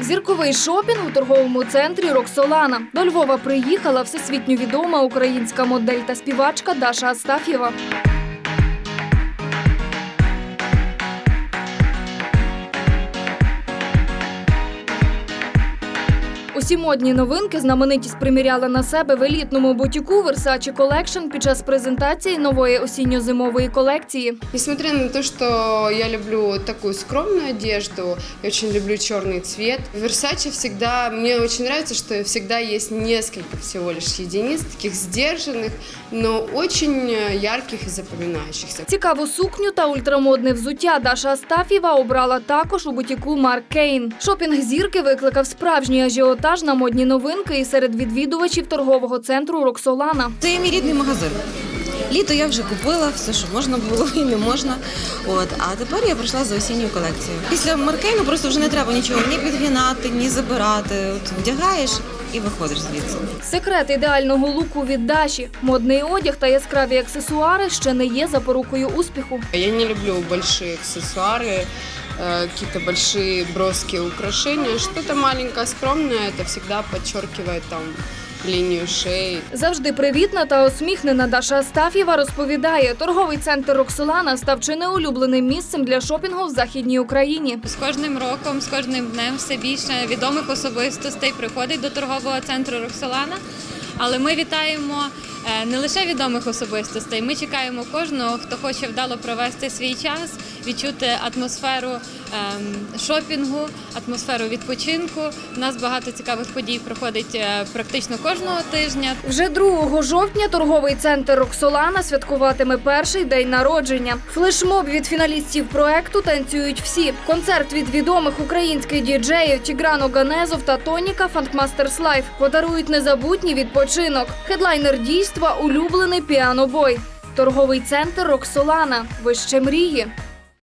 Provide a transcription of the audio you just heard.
Зірковий шопінг у торговому центрі Роксолана. До Львова приїхала всесвітньо відома українська модель та співачка Даша Астафєва. Усі модні новинки знаменитість приміряла на себе в елітному бутіку Versace Collection під час презентації нової осінньо-зимової колекції. Несмотря на то, что я люблю такую скромную одежду, я очень люблю черный цвет. В Versace всегда, мне очень нравится, что всегда есть несколько всего лишь единиц, таких сдержанных, но очень ярких и запоминающихся. Цікаву сукню та ультрамодне взуття Даша Астафєва обрала також у бутіку Марк Кейн. Шопінг зірки викликав справжній ажіотаж на модні новинки і серед відвідувачів торгового центру Роксолана. Це є мій рідний магазин. Літо я вже купила все, що можна було і не можна. От а тепер я прийшла за осінню колекцію. Після Маркейну просто вже не треба нічого ні підгинати, ні забирати. От вдягаєш і виходиш звідси. Секрет ідеального луку від Даші. Модний одяг та яскраві аксесуари ще не є запорукою успіху. Я не люблю большие аксессуары, э, какие-то большие броские украшения. Что-то маленькое, скромное, это всегда подчеркивает там линию шеи, Завжди привітна та осміхнена Даша Астафєва розповідає, торговий центр Роксолана став чи не улюбленим місцем для шопінгу в західній Україні. З кожним роком, з кожним днем все більше відомих особистостей приходить до торгового центру Роксолана. Але ми вітаємо е, не лише відомих особистостей. Ми чекаємо кожного, хто хоче вдало провести свій час, відчути атмосферу ем, шопінгу, атмосферу відпочинку. У нас багато цікавих подій проходить е, практично кожного тижня. Вже 2 жовтня торговий центр Роксолана святкуватиме перший день народження. Флешмоб від фіналістів проекту танцюють всі. Концерт від відомих українських діджеїв Тіграно Ганезов та Тоніка Фанкмастерс Лайф подарують незабутній відпочинок. Хедлайнер дійства улюблений піанобой. Торговий центр Роксолана. Вище мрії.